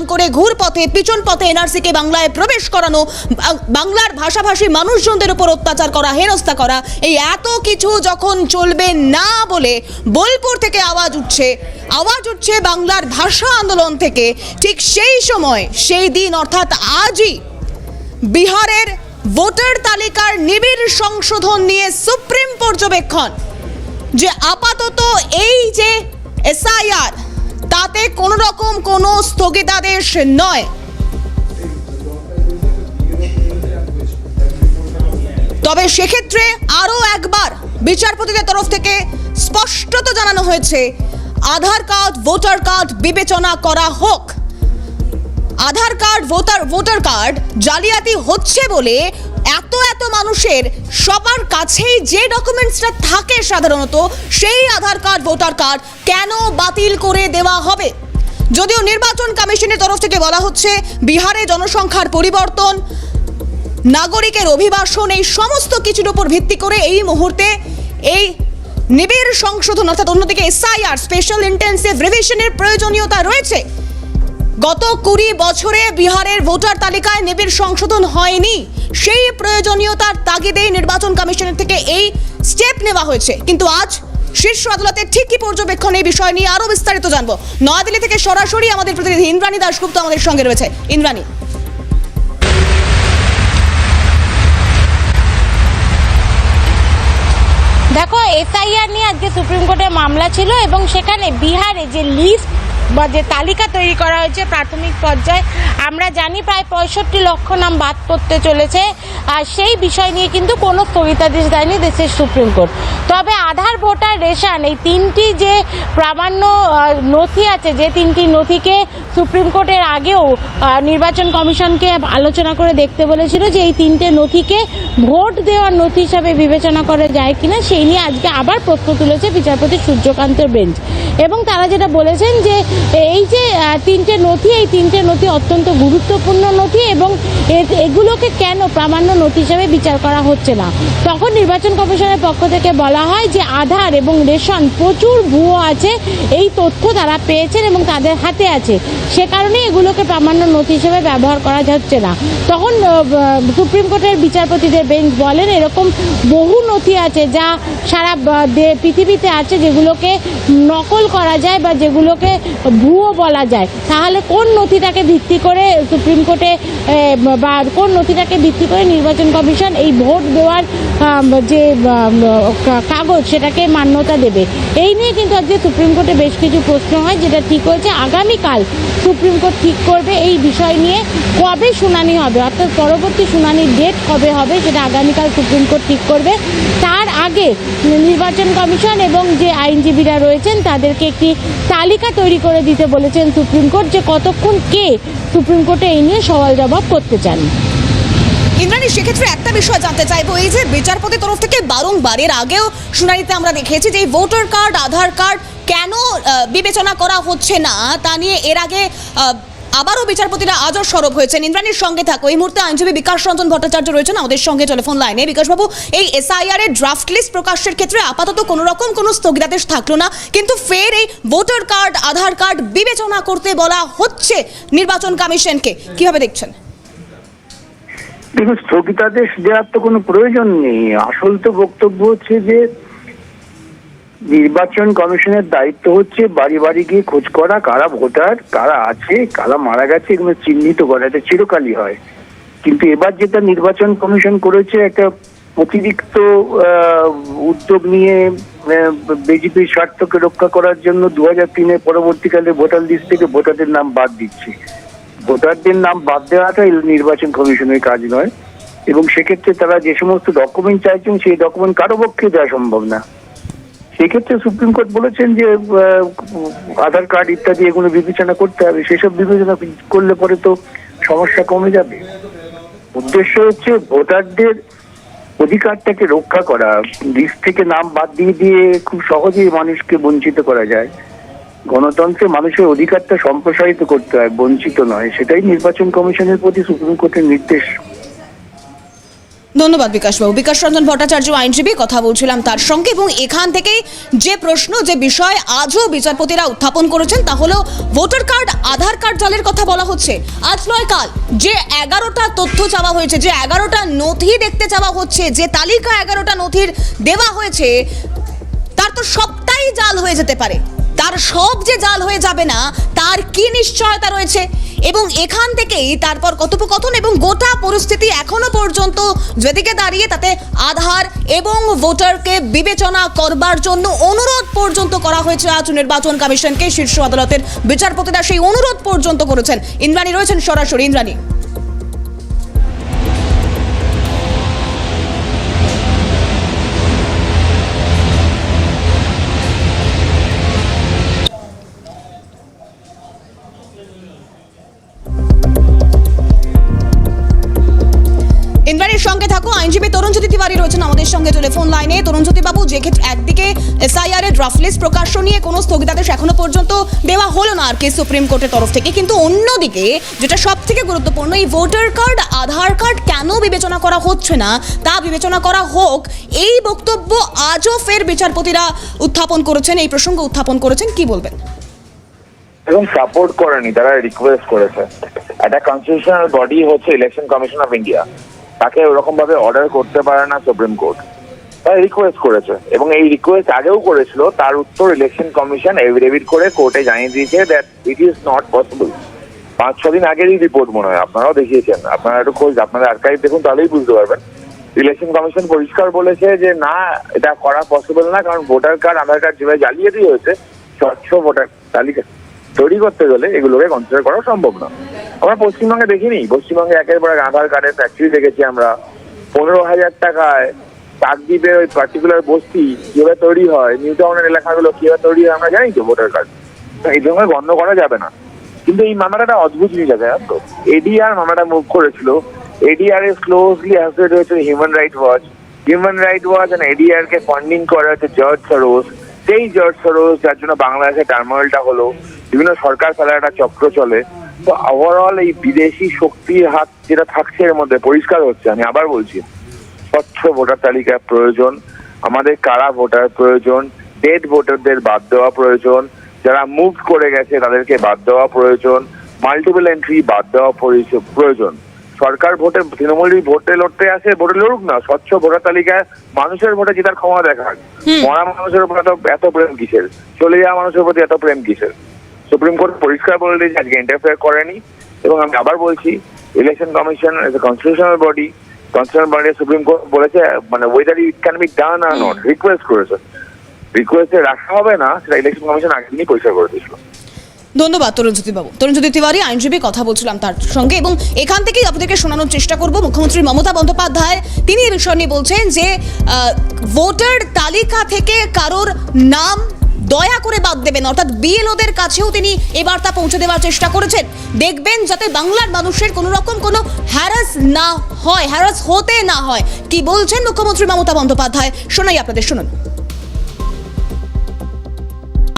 নাম করে ঘুর পথে, পিছন পথে এনআরসিকে বাংলায় প্রবেশ করানো বাংলার ভাষাভাষী মানুষজনদের উপর অত্যাচার করা, হেনস্থা করা, এই এত কিছু যখন চলবে না বলে বোলপুর থেকে আওয়াজ উঠছে আওয়াজ উঠছে বাংলার ভাষা আন্দোলন থেকে। ঠিক সেই সময়, সেই দিন অর্থাৎ আজই বিহারের ভোটার তালিকার নিবিড় সংশোধন নিয়ে সুপ্রিম পর্যবেক্ষণ যে আপাতত এই যে এসআইআর তাতে কোনো রকম কোনো স্থগিতাদেশ নয়। তবে সেক্ষেত্রে আরও একবার বিচারপতিদের তরফ থেকে স্পষ্টত জানানো হয়েছে, আধার কার্ড, ভোটার কার্ড বিবেচনা করা হোক। Aadhaar card, voter voter card জালিয়াতি হচ্ছে বলে এত মানুষের, সবার কাছেই যে ডকুমেন্টসটা থাকে সাধারণত, সেই আধার কার্ড, ভোটার কার্ড কেন বাতিল করে দেওয়া হবে? যদিও নির্বাচন কমিশনের তরফ থেকে বলা হচ্ছে, বিহারে জনসংখ্যার পরিবর্তন, নাগরিকের অভিবাসন, এই সমস্ত কিছুর উপর ভিত্তি করে এই মুহূর্তে এই নিবিড় সংশোধন, অর্থাৎ অন্যদিকে এসআইআর স্পেশাল ইন্টেন্সিভ রিভিশনের প্রয়োজনীয়তা রয়েছে। গত কুড়ি বছরে বিহারের ভোটার তালিকায় নিবিড় সংশোধন হয়নি। সেই প্রয়োজনীয়তার তাগিদে নির্বাচন কমিশনের থেকে এই স্টেপ নেওয়া হয়েছে। কিন্তু আজ শীর্ষ আদালতের ঠিক কি পর্যবেক্ষণ এই বিষয় নিয়ে আরও বিস্তারিত জানব। নয়াদিল্লি থেকে সরাসরি আমাদের প্রতিনিধি ইন্দ্রাণী দাশগুপ্ত আমাদের সঙ্গে রয়েছে। ইন্দ্রাণী। দেখো, এসআইআর নিয়ে আজকে সুপ্রিম কোর্টে মামলা ছিল এবং সেখানে বিহারে যে লিস্ট বা যে তালিকা তৈরি করা হয়েছে প্রাথমিক পর্যায়ে, আমরা জানি প্রায় পঁয়ষট্টি লক্ষ নাম বাদ পড়তে চলেছে। আর সেই বিষয় নিয়ে কিন্তু কোনো স্থগিতাদেশ দেয়নি দেশের সুপ্রিম কোর্ট। তবে আধার ভোটার রেশন, এই তিনটি যে প্রামাণ্য নথি আছে, যে তিনটি নথিকে সুপ্রিম কোর্টের আগেও নির্বাচন কমিশনকে আলোচনা করে দেখতে বলেছিল যে এই তিনটে নথিকে ভোট দেওয়ার নথি হিসাবে বিবেচনা করা যায় কিনা, সেই নিয়ে আজকে আবার প্রশ্ন তুলেছে বিচারপতি সূর্যকান্তের বেঞ্চ। এবং তারা যেটা বলেছেন যে এই যে তিনটে নথি, এই তিনটে নথি অত্যন্ত গুরুত্বপূর্ণ নথি এবং এগুলোকে কেন প্রামাণ্য নথি হিসাবে বিচার করা হচ্ছে না? তখন নির্বাচন কমিশনের পক্ষ থেকে বলা হয় যে, আধার এবং রেশন প্রচুর ভুয়ো আছে, এই তথ্য তারা পেয়েছেন এবং তাদের হাতে আছে। সে কারণে এগুলোকে প্রামাণ্য নথি হিসেবে ব্যবহার করা যাচ্ছে না। তখন সুপ্রিম কোর্টের বিচারপতিদের বেঞ্চ বলেন, এরকম বহু নথি আছে যা সারা পৃথিবীতে আছে যেগুলোকে নকল করা যায় বা যেগুলোকে ভুয়ো বলা যায়। তাহলে কোন নথিটাকে ভিত্তি করে সুপ্রিম কোর্টে বা কোন নথিটাকে ভিত্তি করে নির্বাচন কমিশন এই ভোট দেওয়ার যে কাগজ সেটাকে মান্যতা দেবে? এই নিয়ে কিন্তু আজকে সুপ্রিম কোর্টে বেশ কিছু প্রশ্ন হয়, যেটা ঠিক হয়েছে। আগামীকাল সুপ্রিম কোর্ট ঠিক করবে এই বিষয় নিয়ে। কবে শুনানি হবে? অর্থাৎ পরবর্তী শুনানির ডেট কবে হবে সেটা আগামীকাল সুপ্রিম কোর্ট ঠিক করবে। তার আগে নির্বাচন কমিশন এবং যে আইনজীবীরা রয়েছেন, তাদেরকে একটি তালিকা তৈরি করে দিতে বলেছেন সুপ্রিম কোর্ট যে কতক্ষণ কে সুপ্রিম কোর্টে এই নিয়ে সওয়াল জবাব করতে চান। ইন্দ্রাণী, সেক্ষেত্রে একটা বিষয় জানতে চাইব, এই যে বিচারপতি তরফ থেকে বারংবার, এর আগেও শুনানিতে আমরা দেখেছি যে ভোটার কার্ড, আধার কার্ড কেন বিবেচনা করা হচ্ছে না, তা নিয়ে এর আগে আবারও বিচারপতিরা আজও সরব হয়েছেন। ইন্দ্রাণীর সঙ্গে থাকো। এই মুহূর্তে আইনজীবী বিকাশ রঞ্জন ভট্টাচার্য রয়েছেন। আমাদের সঙ্গে টেলিফোন লাইনে। বিকাশবাবু, এই এসআইআর এর ড্রাফট লিস্ট প্রকাশের ক্ষেত্রে আপাতত কোনো রকম কোনো স্থগিতাদেশ থাকল না। কিন্তু ফের এই ভোটার কার্ড, আধার কার্ড বিবেচনা করতে বলা হচ্ছে নির্বাচন কমিশনকে। কীভাবে দেখছেন? দেখুন, স্থগিতাদেশ দেওয়ার তো কোনো প্রয়োজন নেই। আসল তো বক্তব্য হচ্ছে যে নির্বাচন কমিশনের দায়িত্ব হচ্ছে বাড়ি বাড়ি গিয়ে খোঁজ করা, কারা ভোটার, কারা আছে, কারা মারা গেছে এগুলো চিহ্নিত করা, এটা চিরকালই হয়। কিন্তু এবার যেটা নির্বাচন কমিশন করেছে, একটা অতিরিক্ত উদ্যোগ নিয়ে বিজেপির স্বার্থকে রক্ষা করার জন্য দু হাজার তিনের পরবর্তীকালে ভোটার লিস্ট থেকে ভোটারদের নাম বাদ দিচ্ছে। ভোটারদের নাম বাদ দেওয়াটা নির্বাচন কমিশনের কাজ নয়। এবং সেক্ষেত্রে তারা যে সমস্ত ডকুমেন্ট চাইছেন, সেই ডকুমেন্ট কারও পক্ষে দেওয়া সম্ভব না। সেক্ষেত্রে সুপ্রিম কোর্ট বলেছেন যে আধার কার্ড ইত্যাদি এগুলো বিবেচনা করতে হবে। সেসব বিবেচনা করলে পরে তো সমস্যা কমে যাবে। উদ্দেশ্য হচ্ছে ভোটারদের অধিকারটাকে রক্ষা করা। লিস্ট থেকে নাম বাদ দিয়ে দিয়ে খুব সহজেই মানুষকে বঞ্চিত করা যায়। গণতন্ত্রে মানুষের অধিকারটা সম্প্রসারিত করতে হয়, বঞ্চিত নয়। সেটাই নির্বাচন কমিশনের প্রতি সুপ্রিম কোর্টের নির্দেশ। ধন্যবাদ বিকাশবাবু। বিকাশ রঞ্জন ভট্টাচার্য আইনজীবী, কথা বলছিলাম তার সঙ্গে এবং এখান থেকেই যে প্রশ্ন, যে বিষয় আজও বিচারপতিরা উত্থাপন করেছেন, তা হলো ভোটার কার্ড, আধার কার্ড জালের কথা বলা হচ্ছে। আজ নয় কাল, যে এগারোটা তথ্য চাওয়া হয়েছে, যে এগারোটা নথি দেখতে চাওয়া হচ্ছে, যে তালিকা এগারোটা নথির দেওয়া হয়েছে, তার তো সবটাই জাল হয়ে যেতে পারে। তার সব যে জাল হয়ে যাবে না, তার কি নিশ্চয়তা রয়েছে? এবং এখান থেকেই তারপর কথোপকথন এবং গোটা পরিস্থিতি এখনও পর্যন্ত যেদিকে দাঁড়িয়ে, তাতে আধার এবং ভোটারকে বিবেচনা করবার জন্য অনুরোধ পর্যন্ত করা হয়েছে আজ নির্বাচন কমিশনকে। শীর্ষ আদালতের বিচারপতিরা সেই অনুরোধ পর্যন্ত করেছেন। ইন্দ্রাণী রয়েছেন সরাসরি। ইন্দ্রাণী। আইনজীবী তরুণজ্যোতি তিওয়ারি রয়েছেন আমাদের সঙ্গে টেলিফোন লাইনে। তরুণজ্যোতি বাবু, যে ক্ষেত্রে একদিকে এসআইআর এর ড্রাফট লিস্ট প্রকাশ্য নিয়ে কোনো স্থগিতাদেশ এখনও পর্যন্ত দেওয়া হলো না আর কি সুপ্রিম কোর্টের তরফ থেকে। কিন্তু অন্যদিকে যেটা সব থেকে গুরুত্বপূর্ণ, এই ভোটার কার্ড আধার কার্ড কেন বিবেচনা করা হচ্ছে না? তা বিবেচনা করা হোক, এই বক্তব্য আজও ফের বিচারপতিরা উত্থাপন করেছেন, এই প্রসঙ্গ উত্থাপন করেছেন। কি বলবেন? এবং সাপোর্ট করেনি, তারা রিকোয়েস্ট করেছে। একটা কনস্টিটিউশনাল বডি হচ্ছে ইলেকশন কমিশন অফ ইন্ডিয়া তাকে ওরকম ভাবে অর্ডার করতে পারে না সুপ্রিম কোর্ট তারা রিকোয়েস্ট করেছে। এবং এই রিকোয়েস্ট আগেও করেছিল, তার উত্তর ইলেকশন কমিশন এভিডেভিট করে কোর্টে জানিয়ে দিয়েছে that it is not possible পাঁচ, ছ দিন আগেরই রিপোর্ট মনে হয়, আপনারাও দেখিয়েছেন। আপনারা একটু খোঁজ, আপনাদের আর্কাইভ দেখুন, তাহলেই বুঝতে পারবেন। ইলেকশন কমিশন পরিষ্কার বলেছে যে, না, এটা করা পসিবল না, কারণ ভোটার কার্ড আধার কার্ড যেভাবে জালিয়ে দিয়ে হয়েছে স্বচ্ছ ভোটার তালিকা তৈরি করতে গেলে এগুলোকে কনসিডার করা সম্ভব না। আমরা পশ্চিমবঙ্গে দেখিনি। পশ্চিমবঙ্গে একের পর এক আধার কার্ডের ফ্যাক্টরি দেখেছি আমরা। পনেরো হাজার টাকায় চাকদ্বীপের ওই পার্টিকুলার বস্তি কীভাবে তৈরি হয় নিউ টাউনের এলাকাগুলো কীভাবে তৈরি হয়, আমরা জানি তো ভোটার কার্ড এই জন্য বন্ধ করা যাবে না। কিন্তু এই মামলাটা অদ্ভুত জিনিস আছে জানেন তো? এডিআর মামলাটা মুভ করেছিল। এডিআর এর ক্লোজলি অ্যাসোসিয়েট হয়েছে human right watch human right watch and ADR K funding করা হচ্ছে জর্জ সরোজ সেই জর্জ সরোজ যার জন্য বাংলাদেশে টার্মোয়েলটা হলো। বিভিন্ন সরকার ফেলার একটা চক্র চলে। তো ওভারঅল এই বিদেশি শক্তির হাত যেটা থাকছে এর মধ্যে পরিষ্কার হচ্ছে আমি আবার বলছি স্বচ্ছ ভোটার তালিকা প্রয়োজন আমাদের কারা ভোটার প্রয়োজন ডেড ভোটারদের বাদ দেওয়া প্রয়োজন যারা মুভ করে গেছে তাদেরকে বাদ দেওয়া প্রয়োজন মাল্টিপল এন্ট্রি বাদ দেওয়া প্রয়োজন। সরকার ভোটে তৃণমূলের ভোটে লড়তে আসে ভোটে লড়ুক না স্বচ্ছ ভোটার তালিকায় মানুষের ভোটে জেতার ক্ষমতা দেখাক মরা মানুষের উপর এত এত প্রেম কিসের? চলে যাওয়া মানুষের প্রতি এত প্রেম কিসের? সুপ্রিম কোর্ট পরিষ্কার বলে দিয়েছে, আজকে ইন্টারফেয়ার করেনি। এবং আমি আবার বলছি election commission as a constitutional body constitutional body supreme court বলেছে মানে whether it can be done or not request করেছে। রিকোয়েস্টে রাখা হবে না, সেটা ইলেকশন কমিশন আগে দিনই পরিষ্কার করে দিয়েছিল। ধন্যবাদ তরুণজ্যোতি বাবু তরুণজ্যোতি তিওয়ারি, আইনজীবী, কথা বলছিলাম তার সঙ্গে। এবং এখান থেকেই আপনাদেরকে শোনানোর চেষ্টা করব। মুখ্যমন্ত্রী মমতা বন্দ্যোপাধ্যায়, তিনি এই বিষয় নিয়ে বলছেন যে ভোটার তালিকা থেকে কারোর নাম দয়া করে বাদ দেবেন। অর্থাৎ বিএলওদের কাছেও তিনি এ বার্তা পৌঁছে দেওয়ার চেষ্টা করেছেন। দেখবেন যাতে বাংলার মানুষের কোনো রকম কোনো হ্যারাস না হয়, হ্যারাস হতে না হয়। কি বলছেন মুখ্যমন্ত্রী মমতা বন্দ্যোপাধ্যায়? শোনাই আপনাদের, শুনুন।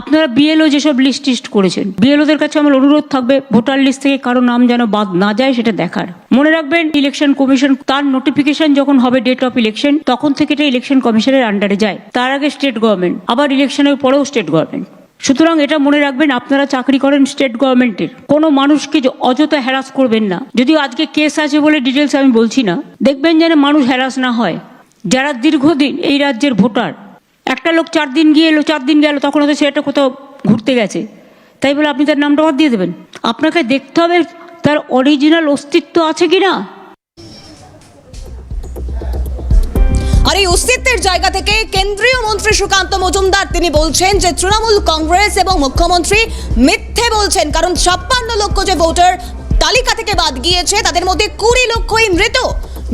আপনারা বিএলও যেসব লিস্ট টিস্ট করেছেন বিএলওদের কাছে আমার অনুরোধ থাকবে, ভোটার লিস্ট থেকে কারও নাম যেন বাদ না যায় সেটা দেখার। মনে রাখবেন ইলেকশন কমিশন তার নোটিফিকেশন যখন হবে ডেট অফ ইলেকশন তখন থেকে এটা ইলেকশন কমিশনের আন্ডারে যায়। তার আগে স্টেট গভর্নমেন্ট আবার ইলেকশনের পরেও স্টেট গভর্নমেন্ট সুতরাং এটা মনে রাখবেন, আপনারা চাকরি করেন স্টেট গভর্নমেন্টের কোনো মানুষকে অযথা হ্যারাস করবেন না। যদি আজকে কেস আছে বলে ডিটেলস আমি বলছি না। দেখবেন যেন মানুষ হ্যারাস না হয়। যারা দীর্ঘদিন এই রাজ্যের ভোটার একটা লোক চার দিন গিয়ে এলো, চার দিন গেল, তখন হয়তো সেটা কোথাও ঘুরতে গেছে। তাই বলে আপনি তার নামটা বাদ দিয়ে দেবেন। আপনাকে দেখতে হবে তার অরিজিনাল অস্তিত্ব আছে কি না আর এই অস্তিত্বের জায়গা থেকে কেন্দ্রীয় মন্ত্রী সুকান্ত মজুমদার, তিনি বলছেন যে তৃণমূল কংগ্রেস এবং মুখ্যমন্ত্রী মিথ্যে বলছেন, কারণ ছাপ্পান্ন লক্ষ যে ভোটার তালিকা থেকে বাদ গিয়েছে, তাদের মধ্যে কুড়ি লক্ষই মৃত।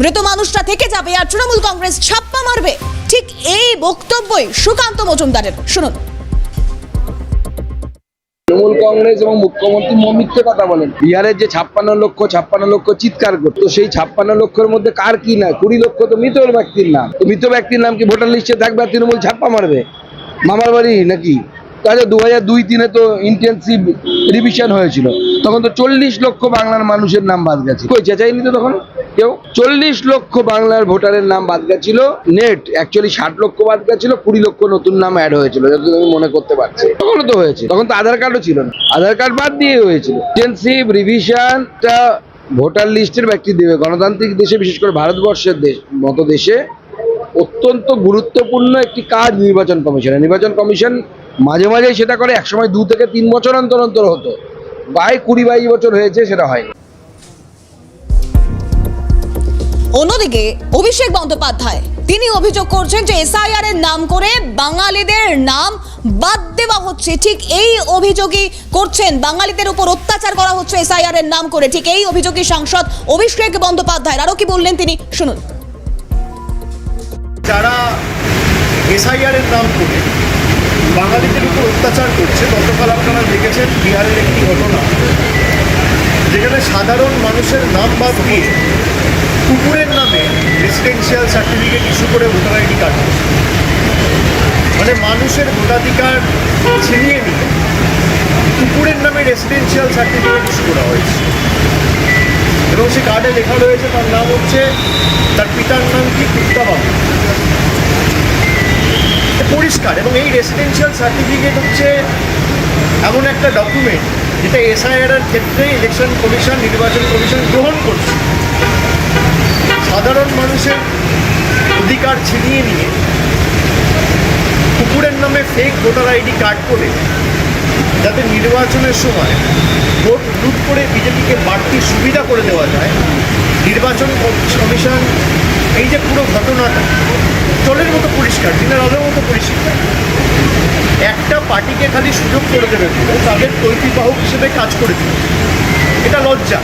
মৃত মানুষটা থেকে যাবে আর তৃণমূল কংগ্রেস ছাপ্পা মারবে। ঠিক এই বক্তব্যই সুকান্ত মজুমদারের। শুনুন। তৃণমূল কংগ্রেস এবং মুখ্যমন্ত্রী মিথ্যে কথা বলেন। বিহারের যে ছাপ্পান্ন লক্ষ ছাপ্পান্ন লক্ষ চিৎকার করতো, সেই ছাপ্পান্ন লক্ষের মধ্যে কার কি না? কুড়ি লক্ষ তো মৃত ব্যক্তির নাম। তো মৃত ব্যক্তির নাম কি ভোটার লিস্টে থাকবে তৃণমূল ছাপ্পা মারবে? মামার বাড়ি নাকি? তাহলে দু হাজার দুই তিনে তো ইন্টেন্সিভ রিভিশন হয়েছিল। তখন তো চল্লিশ লক্ষ বাংলার মানুষের নাম বাদ গেছে। কই, চেঁচাইনি তো তখন কেউ? চল্লিশ লক্ষ বাংলার ভোটারের নাম বাদ গেছিল। নেট অ্যাকচুয়ালি ষাট লক্ষ বাদ গেছিল, কুড়ি লক্ষ নতুন নাম অ্যাড হয়েছিল, যতদূর আমি মনে করতে পারছি। তখনও তো হয়েছে। তখন তো আধার কার্ডও ছিল না। আধার কার্ড বাদ দিয়ে হয়েছিল। ইন্টেন্সিভ রিভিশনটা ভোটার লিস্টের ব্যক্তি দেবে। গণতান্ত্রিক দেশে, বিশেষ করে ভারতবর্ষের দেশ, মতো দেশে অত্যন্ত গুরুত্বপূর্ণ একটি কাজ নির্বাচন কমিশনের নির্বাচন কমিশন মাঝে মাঝে সেটা করে একসময় দু থেকে তিন বছর অন্তর অন্তর হতো। বাই কুড়ি বাইশ বছর হয়েছে সেটা হয়নি। অন্যদিকে অভিষেক বন্দ্যোপাধ্যায় তিনি অভিযোগ করছেন যে এসআইআর এর নাম করে বাঙালিদের নাম বাদ দেওয়া হচ্ছে। ঠিক এই অভিযোগই করছেন। বাঙালিদের উপর অত্যাচার করা হচ্ছে এসআইআর এর নাম করে। ঠিক এই অভিযোগই সাংসদ অভিষেক বন্দ্যোপাধ্যায়। আরও কি বললেন তিনি? শুনুন। যারা এসআইআর এর নাম করে বাঙালিদের উপর অত্যাচার করছে, গতকাল আপনারা দেখেছেন বিহারের একটি ঘটনা। যেখানে সাধারণ মানুষের নাম বাদ দিয়ে কুকুরের নামে রেসিডেন্সিয়াল সার্টিফিকেট ইস্যু করে ভোটার আইডি কার্ড। মানে মানুষের ভোটাধিকার ছিনিয়ে নিয়ে কুকুরের নামে রেসিডেন্সিয়াল সার্টিফিকেট ইস্যু করা হয়েছে। এবং সে কার্ডে লেখা রয়েছে, তার নাম হচ্ছে, তার পিতার নাম কি? কুত্তাবাবু পরিষ্কার এবং এই রেসিডেন্সিয়াল সার্টিফিকেট হচ্ছে এমন একটা ডকুমেন্ট যেটা এসআইআর এর ক্ষেত্রে ইলেকশন কমিশন নির্বাচন কমিশন গ্রহণ করছে। সাধারণ মানুষের অধিকার ছিনিয়ে নিয়ে কুকুরের নামে ফেক ভোটার আইডি কার্ড করে যাতে নির্বাচনের সময় ভোট লুট করে বিজেপিকে বাড়তি সুবিধা করে দেওয়া যায়, নির্বাচন কমিশন এই যে পুরো ঘটনাটা, জলের মতো পরিষ্কার, দিনের আলোর মতো পরিষ্কার। একটা পার্টিকে খালি সুযোগ করে দেবে তাদের তৈরি বাহক হিসেবে কাজ করে দেবে। এটা লজ্জা।